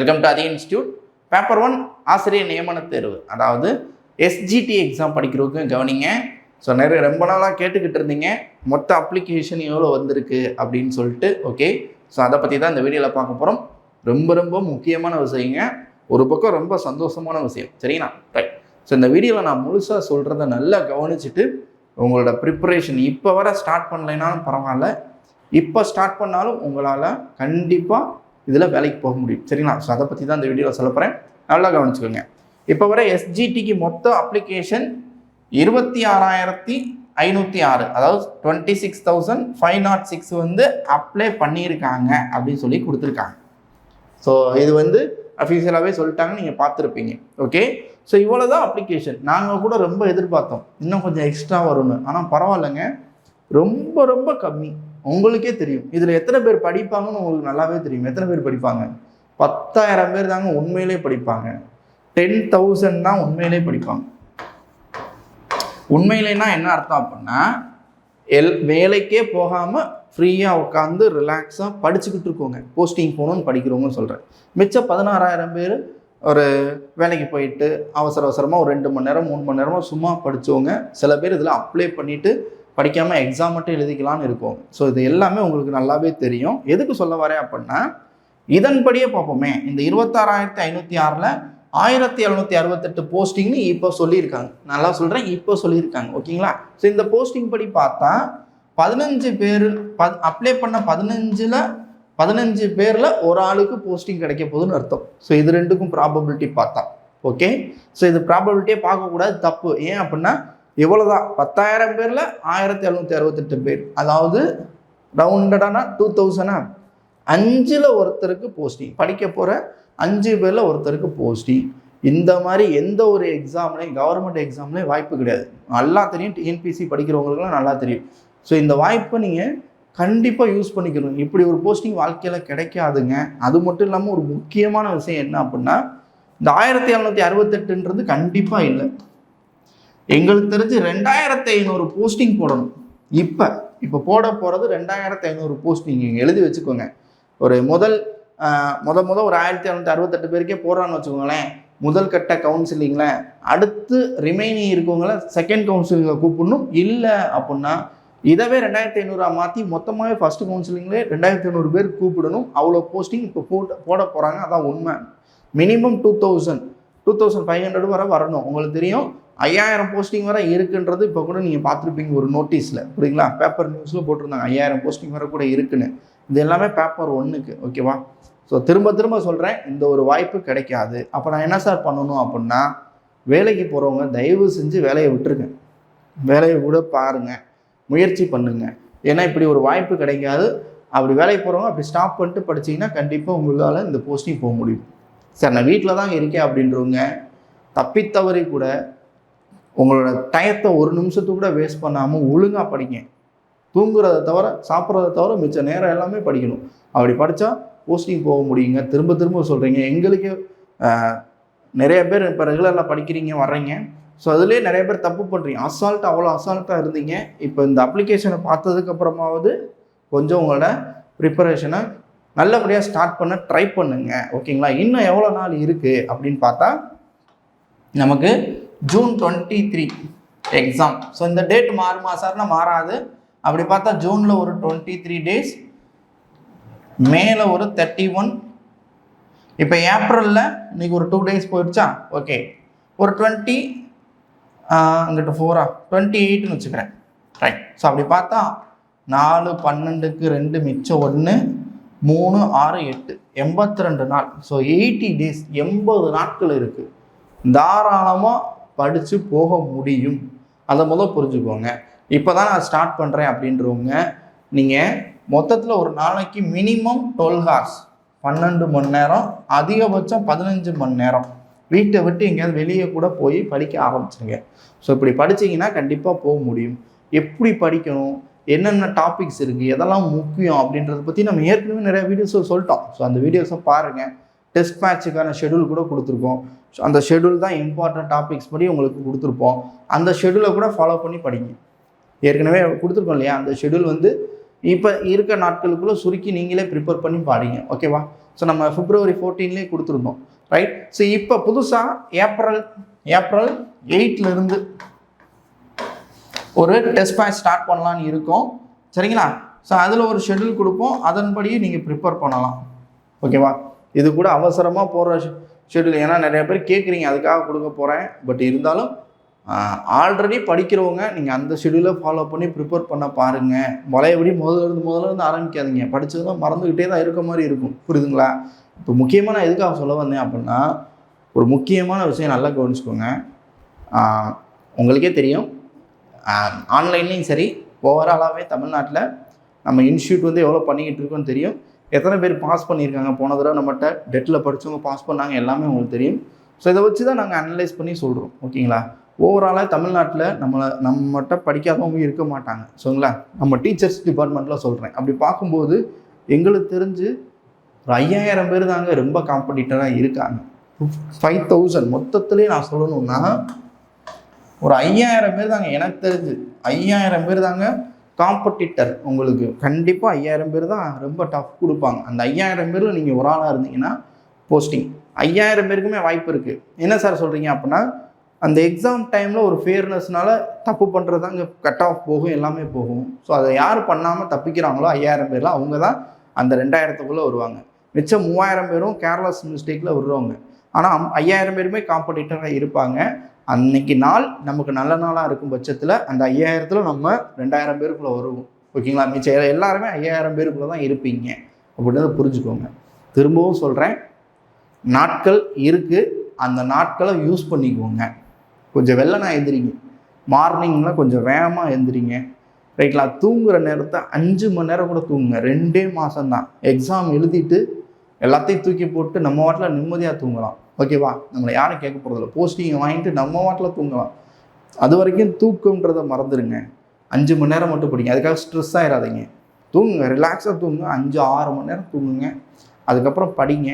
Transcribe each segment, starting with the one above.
Welcome to அதே institute paper one ஆசிரியர் நியமன தேர்வு. அதாவது எஸ்ஜிடி எக்ஸாம் படிக்கிறவங்க கவனிங்க. ஸோ நிறைய ரொம்ப நாளாக கேட்டுக்கிட்டு இருந்தீங்க. மொத்த அப்ளிகேஷன் எவ்வளோ வந்திருக்கு அப்படின்னு சொல்லிட்டு ஓகே ஸோ அதை பற்றி தான் இந்த வீடியோவில் பார்க்க போகிறோம் ரொம்ப ரொம்ப முக்கியமான விஷயங்க. ஒரு பக்கம் ரொம்ப சந்தோஷமான விஷயம். சரிங்களா? ரைட் ஸோ இந்த வீடியோவில் நான் முழுசாக சொல்கிறத நல்லா கவனிச்சுட்டு உங்களோட ப்ரிப்பரேஷன் இப்போ வர ஸ்டார்ட் பண்ணலைனாலும் பரவாயில்ல. இப்போ ஸ்டார்ட் பண்ணாலும் உங்களால் கண்டிப்பாக இதில் வேலைக்கு போக முடியும். சரிங்களா? ஸோ அதை பற்றி தான் இந்த வீடியோவில் சொல்ல போகிறேன் நல்லா கவனிச்சுக்கோங்க. இப்போ வர எஸ்ஜிடிக்கு மொத்த அப்ளிகேஷன் இருபத்தி ஆறாயிரத்தி ஐநூற்றி ஆறு. அதாவது twenty six thousand five nought six வந்து அப்ளை பண்ணியிருக்காங்க அப்படின்னு சொல்லி கொடுத்துருக்காங்க. ஸோ இது வந்து அஃபீஷியலாகவே சொல்லிட்டாங்க நீங்கள் பார்த்துருப்பீங்க. ஓகே ஸோ இவ்வளோ தான் அப்ளிகேஷன் நாங்கள் கூட ரொம்ப எதிர்பார்த்தோம். இன்னும் கொஞ்சம் எக்ஸ்ட்ரா வரும்னு. ஆனால் பரவாயில்லைங்க. ரொம்ப ரொம்ப கம்மி. உங்களுக்கே தெரியும். இதில் எத்தனை பேர் படிப்பாங்கன்னு உங்களுக்கு நல்லாவே தெரியும். எத்தனை பேர் படிப்பாங்க? பத்தாயிரம் பேர் தாங்க உண்மையிலே படிப்பாங்க. டென் தௌசண்ட் தான் உண்மையிலே படிப்பாங்க. உண்மையிலேனா என்ன அர்த்தம் அப்படின்னா எல் வேலைக்கே போகாமல் ஃப்ரீயாக உட்காந்து ரிலாக்ஸாக படிச்சுக்கிட்டு இருக்கோங்க. போஸ்டிங் போகணும்னு படிக்கிறவங்கன்னு சொல்கிறேன் மிச்சம் பதினாறாயிரம் பேர் ஒரு வேலைக்கு போயிட்டு அவசர அவசரமாக ஒரு ரெண்டு மணி நேரம் மூணு மணி நேரமாக சும்மா படித்தவங்க சில பேர் இதில் அப்ளை பண்ணிவிட்டு படிக்காமல் எக்ஸாம் மட்டும் எழுதிக்கலாம்னு இருக்கும். ஸோ இது எல்லாமே உங்களுக்கு நல்லாவே தெரியும். எதுக்கு சொல்ல வரேன் அப்படின்னா இதன்படியே பார்ப்போமே. இந்த இருபத்தாறாயிரத்தி ஐநூற்றி ஆறில் ஆயிரத்தி எழுநூற்றி அறுபத்தெட்டு போஸ்டிங்னு இப்போ சொல்லியிருக்காங்க. நல்லா சொல்கிறேன் இப்போ சொல்லியிருக்காங்க. ஓகேங்களா? ஸோ இந்த போஸ்டிங் படி பார்த்தா பதினஞ்சு பேர் ப அப்ளை பண்ண பதினஞ்சில் பதினஞ்சு பேரில் ஒரு ஆளுக்கு போஸ்டிங் கிடைக்க போகுதுன்னு அர்த்தம். ஸோ இது ரெண்டுக்கும் ப்ராபபிலிட்டி பார்த்தா. ஓகே ஸோ இது ப்ராபபிலிட்டியே பார்க்கக்கூடாது தப்பு. ஏன் அப்படின்னா இவ்வளோதான் பத்தாயிரம் பேரில் ஆயிரத்தி எழுநூற்றி அறுபத்தெட்டு பேர். அதாவது ரவுண்டடானா டூ தௌசண்டா அஞ்சில் ஒருத்தருக்கு போஸ்டிங் படிக்க போகிற அஞ்சு பேரில் ஒருத்தருக்கு போஸ்டிங் இந்த மாதிரி எந்த ஒரு எக்ஸாம்லையும் கவர்மெண்ட் எக்ஸாம்லேயும் வாய்ப்பு கிடையாது. நல்லா தெரியும். டிஎன்பிசி படிக்கிறவங்களுக்குலாம் நல்லா தெரியும். ஸோ இந்த வாய்ப்பை நீங்கள் கண்டிப்பாக யூஸ் பண்ணிக்கணும். இப்படி ஒரு போஸ்டிங் வாழ்க்கையில் கிடைக்காதுங்க. அது மட்டும் இல்லாமல் ஒரு முக்கியமான விஷயம் என்ன அப்படின்னா இந்த ஆயிரத்தி எழுநூற்றி அறுபத்தெட்டுன்றது கண்டிப்பாக இல்லை. எங்களுக்கு தெரிஞ்சு ரெண்டாயிரத்தி ஐநூறு போஸ்டிங் போடணும். இப்போ இப்போ போட போகிறது ரெண்டாயிரத்தி ஐநூறு போஸ்டிங் நீங்கள் எழுதி வச்சுக்கோங்க. ஒரு முதல் முத முத ஒரு ஆயிரத்தி இரநூத்தி அறுபத்தெட்டு பேருக்கே போடுறான்னு வச்சுக்கோங்களேன். முதல் கட்ட கவுன்சிலிங்கில் அடுத்து ரிமைனிங் இருக்கவங்கள செகண்ட் கவுன்சிலிங்கில் கூப்பிடணும். இல்லை அப்படின்னா இதவே ரெண்டாயிரத்தி ஐநூறுரூவா மாற்றி மொத்தமாகவே ஃபஸ்ட்டு கவுன்சிலிங்லேயே ரெண்டாயிரத்தி ஐநூறு பேர் கூப்பிடணும். அவ்வளோ போஸ்டிங் இப்போ போட்டு போட போகிறாங்க அதான் உண்மை. Minimum two thousand two thousand five hundred வரை வரணும். உங்களுக்கு தெரியும் ஐயாயிரம் போஸ்டிங் வரை இருக்குன்றது இப்போ கூட நீங்கள் பார்த்துருப்பீங்க ஒரு நோட்டீஸில் புரியுங்களா பேப்பர் நியூஸில் போட்டிருந்தாங்க. ஐயாயிரம் போஸ்டிங் வரை கூட இருக்குன்னு. இது எல்லாமே பேப்பர் ஒன்றுக்கு ஓகேவா ஸோ திரும்ப திரும்ப சொல்கிறேன் இந்த ஒரு வாய்ப்பு கிடைக்காது. அப்போ நான் என்ன சார் பண்ணணும் அப்படின்னா வேலைக்கு போகிறவங்க தயவு செஞ்சு வேலையை விட்டுருங்க. வேலையை விட பாருங்க. முயற்சி பண்ணுங்க. ஏன்னா இப்படி ஒரு வாய்ப்பு கிடைக்காது. அப்படி வேலைக்கு போகிறவங்க அப்படி ஸ்டாப் பண்ணிட்டு படிச்சீங்கன்னா கண்டிப்பாக உங்களால் இந்த போஸ்டிங் போக முடியும். சார் நான் வீட்டில் தான் இருக்கேன் அப்படின்றவங்க தப்பித்தவரை கூட உங்களோட டயத்தை ஒரு நிமிஷத்து கூட வேஸ்ட் பண்ணாமல் ஒழுங்காக படிங்க. தூங்குறத தவிர சாப்பிட்றத தவிர மிச்ச நேரம் எல்லாமே படிக்கணும். அப்படி படித்தா போஸ்டிங் போக முடியுங்க. திரும்ப திரும்ப சொல்கிறீங்க எங்களுக்கு நிறைய பேர் இப்போ ரெகுலரில் படிக்கிறீங்க வர்றீங்க. ஸோ அதுலேயே நிறைய பேர் தப்பு பண்ணுறீங்க அசால்ட் அவ்வளோ அசால்ட்டாக இருந்தீங்க. இப்போ இந்த அப்ளிகேஷனை பார்த்ததுக்கப்புறமாவது கொஞ்சம் உங்களோட ப்ரிப்பரேஷனை நல்லபடியாக ஸ்டார்ட் பண்ண ட்ரை பண்ணுங்க. ஓகேங்களா இன்னும் எவ்வளோ நாள் இருக்குது அப்படின்னு பார்த்தா நமக்கு June twenty three exam so இந்த டேட் மாறுமா சார்னா மாறாது. அப்படி பார்த்தா ஜூனில் ஒரு டுவெண்ட்டி த்ரீ டேஸ் மேலே ஒரு தேர்ட்டி ஒன் இப்போ ஏப்ரலில் இன்னைக்கு ஒரு டூ டேஸ் போயிடுச்சா ஓகே ஒரு டுவெண்ட்டி அங்கிட்ட ஃபோரா டுவெண்ட்டி எயிட்னு வச்சுக்கிறேன். ரைட் ஸோ அப்படி பார்த்தா நாலு பன்னெண்டுக்கு ரெண்டு மிச்சம் ஒன்று மூணு ஆறு எட்டு. எண்பத்தி ரெண்டு நாள். ஸோ எயிட்டி டேஸ் எண்பது நாட்கள் இருக்குது தாராளமாக படித்து போக முடியும். அதை முதல் புரிஞ்சுக்கோங்க. இப்போ தான் நான் ஸ்டார்ட் பண்ணுறேன் அப்படின்றவங்க நீங்கள் மொத்தத்தில் ஒரு நாளைக்கு மினிமம் டுவெல் ஹார்ஸ் பன்னெண்டு மணி நேரம் அதிகபட்சம் பதினஞ்சு மணி நேரம். வீட்டை விட்டு எங்கேயாவது வெளியே கூட போய் படிக்க ஆரம்பிச்சிருங்க. ஸோ இப்படி படிச்சீங்கன்னா கண்டிப்பாக போக முடியும். எப்படி படிக்கணும்? என்னென்ன டாபிக்ஸ் இருக்குது எதெல்லாம் முக்கியம்? அப்படின்றத பற்றி நம்ம ஏற்கனவே நிறைய வீடியோஸை சொல்லிட்டோம். ஸோ அந்த வீடியோஸை பாருங்கள் டெஸ்ட் மேட்ச்சுக்கான ஷெடியூல் கூட கொடுத்துருக்கோம். ஸோ அந்த ஷெடியூல் தான் இம்பார்ட்டன்ட் டாபிக்ஸ் படி உங்களுக்கு கொடுத்துருப்போம். அந்த ஷெடியூலை கூட ஃபாலோ பண்ணி படிங்க. ஏற்கனவே கொடுத்துருக்கோம் இல்லையா? அந்த ஷெடியூல் வந்து இப்போ இருக்க நாட்களுக்குள்ளே சுருக்கி நீங்களே ப்ரிப்பேர் பண்ணி பாடிங்க ஓகேவா ஸோ நம்ம ஃபிப்ரவரி ஃபோர்டீன்லேயே கொடுத்துருந்தோம். ரைட் ஸோ இப்போ புதுசாக ஏப்ரல் ஏப்ரல் எயிட்லேருந்து ஒரு டெஸ்ட் பேட்ச் ஸ்டார்ட் பண்ணலான்னு இருக்கோம். சரிங்களா? ஸோ அதில் ஒரு ஷெட்யூல் கொடுப்போம். அதன்படியே நீங்கள் ப்ரிப்பேர் பண்ணலாம். ஓகேவா இது கூட அவசரமாக போகிற ஷெட்யூல் ஏன்னா நிறைய பேர் கேட்குறீங்க அதுக்காக கொடுக்க போகிறேன் பட் இருந்தாலும் ஆல்ரெடி படிக்கிறவங்க நீங்கள் அந்த ஷெட்யூலை ஃபாலோ பண்ணி ப்ரிப்பேர் பண்ண பாருங்கள் மலையபடி முதல்ல இருந்து முதல்ல இருந்து ஆரம்பிக்காதீங்க. படித்ததும் மறந்துக்கிட்டே தான் இருக்க மாதிரி இருக்கும். புரியுதுங்களா? இப்போ முக்கியமாக நான் எதுக்காக சொல்ல வந்தேன் அப்படின்னா ஒரு முக்கியமான விஷயம் நல்லா கவனிச்சுக்கோங்க. உங்களுக்கே தெரியும். ஆன்லைன்லேயும் சரி ஓவராலாகவே தமிழ்நாட்டில் நம்ம இன்ஸ்டியூட் வந்து எவ்வளோ பண்ணிக்கிட்டு இருக்கோன்னு தெரியும். எத்தனை பேர் பாஸ் பண்ணியிருக்காங்க? போன தடவை நம்மகிட்ட டெட்டில் படித்தவங்க பாஸ் பண்ணாங்க எல்லாமே உங்களுக்கு தெரியும். ஸோ இதை வச்சு தான் நாங்கள் அனலைஸ் பண்ணி சொல்கிறோம் ஓகேங்களா? ஓவராலாக தமிழ்நாட்டில் நம்மளை நம்மகிட்ட படிக்காதவங்க இருக்க மாட்டாங்க. சரிங்களா? நம்ம டீச்சர்ஸ் டிபார்ட்மெண்ட்டில் சொல்கிறேன் அப்படி பார்க்கும்போது எங்களுக்கு தெரிஞ்சு ஒரு ஐயாயிரம் பேர் தாங்க ரொம்ப காம்படிட்டராக இருக்காங்க. ஃபைவ் தௌசண்ட் மொத்தத்துலேயே நான் சொல்லணும்னா ஒரு ஐயாயிரம் பேர் தாங்க. எனக்கு தெரிஞ்சு ஐயாயிரம் பேர் தாங்க காம்படிட்டர் உங்களுக்கு கண்டிப்பாக ஐயாயிரம் பேர் தான் ரொம்ப டஃப் கொடுப்பாங்க. அந்த ஐயாயிரம் பேரில் நீங்கள் ஒரு ஆளாக இருந்தீங்கன்னா போஸ்டிங் ஐயாயிரம் பேருக்குமே வாய்ப்பு இருக்குது என்ன சார் சொல்கிறீங்க அப்படின்னா அந்த எக்ஸாம் டைமில் ஒரு ஃபேர்னஸ்னால தப்பு பண்ணுறது தாங்க கட் ஆஃப் போகும் எல்லாமே போகும். ஸோ அதை யார் பண்ணாமல் தப்பிக்கிறாங்களோ ஐயாயிரம் பேரில் அவங்க தான் அந்த ரெண்டாயிரத்துக்குள்ளே வருவாங்க. மிச்சம் மூவாயிரம் பேரும் கேர்லஸ் மிஸ்டேக்கில் வருவாங்க ஆனால் ஐயாயிரம் பேருமே காம்படிட்டராக இருப்பாங்க. அன்னைக்கு நாள் நமக்கு நல்ல நாளாக இருக்கும் பட்சத்தில் அந்த ஐயாயிரத்தில் நம்ம ரெண்டாயிரம் பேருக்குள்ளே வருவோம். ஓகேங்களா? மிச்சம் எல்லாருமே ஐயாயிரம் பேருக்குள்ளே தான் இருப்பீங்க. அப்படின்றத புரிஞ்சுக்கோங்க. திரும்பவும் சொல்கிறேன் நாட்கள் இருக்குது அந்த நாட்களை யூஸ் பண்ணிக்கோங்க. கொஞ்சம் வெள்ளனா எழுந்திரிங்க மார்னிங்கில் கொஞ்சம் வேகமாக எழுந்திரிங்க ரைட்லா தூங்குற நேரத்தை அஞ்சு மணி நேரம் கூட தூங்குங்க. ரெண்டே மாதம்தான் எக்ஸாம் எழுதிட்டு எல்லாத்தையும் தூக்கி போட்டு நம்ம வாட்டில் நிம்மதியாக தூங்கலாம். ஓகேவா? நம்மளை யாரும் கேட்க போகிறதில்ல போஸ்டிங் வாங்கிட்டு நம்ம வாட்டில் தூங்கலாம். அது வரைக்கும் தூக்கம்ன்றதை மறந்துடுங்க அஞ்சு மணி நேரம் மட்டும் படிங்க. அதுக்காக ஸ்ட்ரெஸ் ஆகிடாதீங்க தூங்குங்க. ரிலாக்ஸாக தூங்குங்க. அஞ்சு ஆறு மணி நேரம் தூங்குங்க. அதுக்கப்புறம் படிங்க.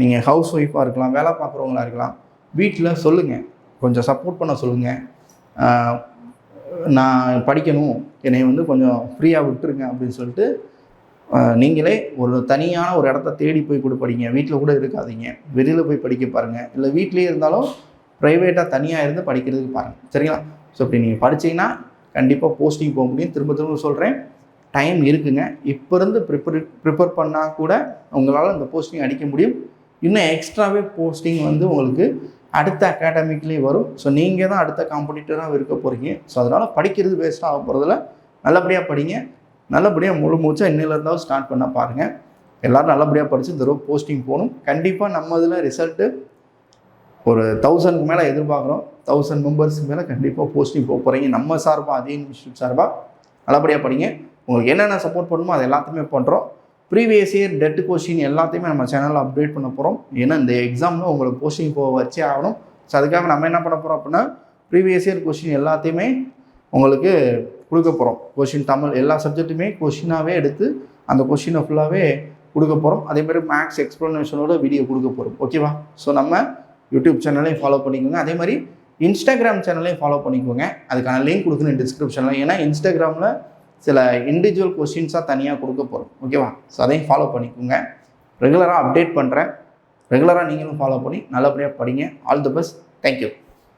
நீங்கள் ஹவுஸ் ஒய்ஃபாக இருக்கலாம் வேலை பார்க்குறவங்களா இருக்கலாம் வீட்டில் சொல்லுங்கள் கொஞ்சம் சப்போர்ட் பண்ண சொல்லுங்கள் நான் படிக்கணும். என்னை வந்து கொஞ்சம் ஃப்ரீயாக விட்டுருங்க அப்படின்னு சொல்லிட்டு நீங்களே ஒரு தனியான ஒரு இடத்த தேடி போய் கூட படிங்க. வீட்டில் கூட இருக்காதீங்க. வெளியில் போய் படிக்க பாருங்கள் இல்லை வீட்லேயே இருந்தாலும் ப்ரைவேட்டாக தனியாக இருந்து படிக்கிறதுக்கு பாருங்கள் சரிங்களா? ஸோ இப்படி நீங்கள் படித்தீங்கன்னா கண்டிப்பாக போஸ்டிங் போக முடியும். திரும்ப திரும்ப சொல்கிறேன் டைம் இருக்குங்க. இப்போ இருந்து ப்ரிப்பர் ப்ரிப்பேர் பண்ணால் கூட உங்களால் இந்த போஸ்டிங் அடிக்க முடியும். இன்னும் எக்ஸ்ட்ராவே போஸ்டிங் வந்து உங்களுக்கு அடுத்த அகாடமிக்லேயே வரும். ஸோ நீங்கள் தான் அடுத்த காம்படிட்டராக இருக்க போகிறீங்க ஸோ அதனால் படிக்கிறது வேஸ்ட்டாக ஆக போகிறதில்ல நல்லபடியாக படிங்க. நல்லபடியாக முழு மூச்சாக இன்னில இருந்தாலும் ஸ்டார்ட் பண்ண பாருங்கள் எல்லோரும் நல்லபடியாக படித்து இந்த தடவை போஸ்டிங் போகணும். கண்டிப்பாக நம்ம இதில் ரிசல்ட்டு ஒரு தௌசண்ட்க்கு மேலே எதிர்பார்க்குறோம். தௌசண்ட் மெம்பர்ஸ்க்கு மேலே கண்டிப்பாக போஸ்டிங் போக போகிறீங்க நம்ம சார்பாக அதே இன்ஸ்டியூட் சார்பாக நல்லபடியாக படிங்க. உங்களுக்கு என்னென்ன சப்போர்ட் பண்ணுமோ அது எல்லாத்தையுமே பண்ணுறோம் ப்ரீவியஸ் இயர் டெட் கொஸ்டின் எல்லாத்தையுமே நம்ம சேனலில் அப்டேட் பண்ண போகிறோம் ஏன்னா இந்த எக்ஸாமில் உங்களுக்கு போஸ்டிங் போக வச்சே ஆகணும். ஸோ அதுக்காக நம்ம என்ன பண்ண போகிறோம் அப்படின்னா ப்ரீவியஸ் இயர் கொஸ்டின் எல்லாத்தையுமே உங்களுக்கு கொடுக்க போகிறோம் கொஷின் தமிழ் எல்லா சப்ஜெக்ட்டுமே கொஷினாகவே எடுத்து அந்த கொஷினை ஃபுல்லாகவே கொடுக்க போகிறோம் அதே மாதிரி மேக்ஸ் எக்ஸ்ப்ளனேஷனோட வீடியோ கொடுக்க போகிறோம் ஓகேவா ஸோ நம்ம யூடியூப் சேனலையும் ஃபாலோ பண்ணிக்கோங்க. அதே மாதிரி இன்ஸ்டாகிராம் சேனலையும் ஃபாலோ பண்ணிக்கோங்க. அதுக்கான லிங்க் கொடுக்கணும் டிஸ்கிரிப்ஷனில் ஏன்னா இன்ஸ்டாகிராமில் சில இண்டிவிஜுவல் கொஸ்டின்ஸாக தனியாக கொடுக்க போகிறோம் ஓகேவா ஸோ அதையும் ஃபாலோ பண்ணிக்கோங்க. ரெகுலராக அப்டேட் பண்ணுறேன் ரெகுலராக நீங்களும் ஃபாலோ பண்ணி நல்லபடியாக படிங்க. All the best thank you